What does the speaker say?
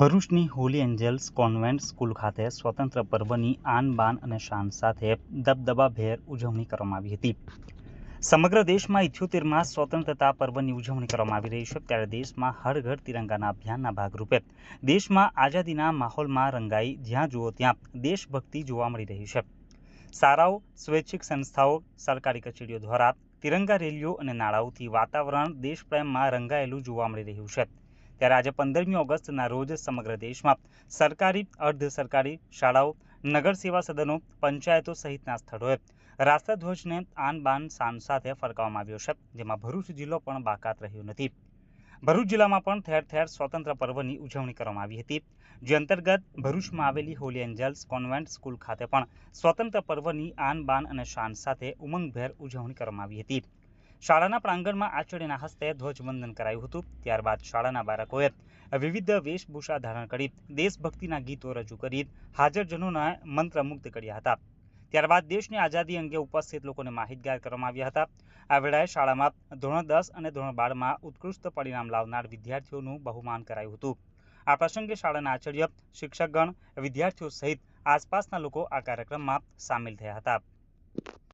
ભરૂચની Holi angels convent school ખાતે સ્વતંત્ર પર્વની આન, બાન અને શાન સાથે દબદબાભેર ઉજવણી કરવામાં આવી હતી. સમગ્ર દેશમાં ઇથ્યોતેરમાં સ્વતંત્રતા પર્વની ઉજવણી કરવામાં આવી રહી છે. ત્યારે દેશમાં હર ઘર તિરંગાના અભિયાનના ભાગરૂપે દેશમાં આઝાદીના માહોલમાં રંગાઈ જ્યાં જુઓ ત્યાં દેશભક્તિ જોવા મળી રહી છે. શાળાઓ, સ્વૈચ્છિક સંસ્થાઓ, સરકારી કચેરીઓ દ્વારા તિરંગા રેલીઓ અને નાળાઓથી વાતાવરણ દેશપ્રેમમાં રંગાયેલું જોવા મળી રહ્યું છે. ત્યારે આજે પંદરમી ઓગસ્ટના રોજ સમગ્ર દેશમાં સરકારી, અર્ધ સરકારી શાળાઓ, નગર સેવા સદનો, પંચાયતો સહિતના સ્થળોએ રાષ્ટ્રધ્વજને આન બાન શાન સાથે ફરકાવવામાં આવ્યો છે. જેમાં ભરૂચ જિલ્લો પણ બાકાત રહ્યો નથી. ભરૂચ જિલ્લામાં પણ ઠેર ઠેર સ્વતંત્ર પર્વની ઉજવણી કરવામાં આવી હતી. જે અંતર્ગત ભરૂચમાં આવેલી હોલી એન્જલ્સ કોન્વેન્ટ સ્કૂલ ખાતે પણ સ્વતંત્ર પર્વની આન બાન અને શાન સાથે ઉમંગભેર ઉજવણી કરવામાં આવી હતી. શાળાના પ્રાંગણમાં આચાર્યના હસ્તે ધ્વજવંદન કરાયું હતું. ત્યારબાદ શાળાના બાળકોએ વિવિધ વેશભૂષા ધારણ કરી, દેશભક્તિના ગીતો રજૂ કરી, હાજરજનોને મંત્રમુગ્ધ કર્યા હતા. ત્યારબાદ દેશની આઝાદી અંગે ઉપસ્થિત લોકોને માહિતગાર કરવામાં આવ્યા હતા. આ વેળાએ શાળામાં ધોરણ દસ અને ધોરણ બારમાં ઉત્કૃષ્ટ પરિણામ લાવનાર વિદ્યાર્થીઓનું બહુમાન કરાયું હતું. આ પ્રસંગે શાળાના આચાર્ય, શિક્ષકગણ, વિદ્યાર્થીઓ સહિત આસપાસના લોકો આ કાર્યક્રમમાં સામેલ થયા હતા.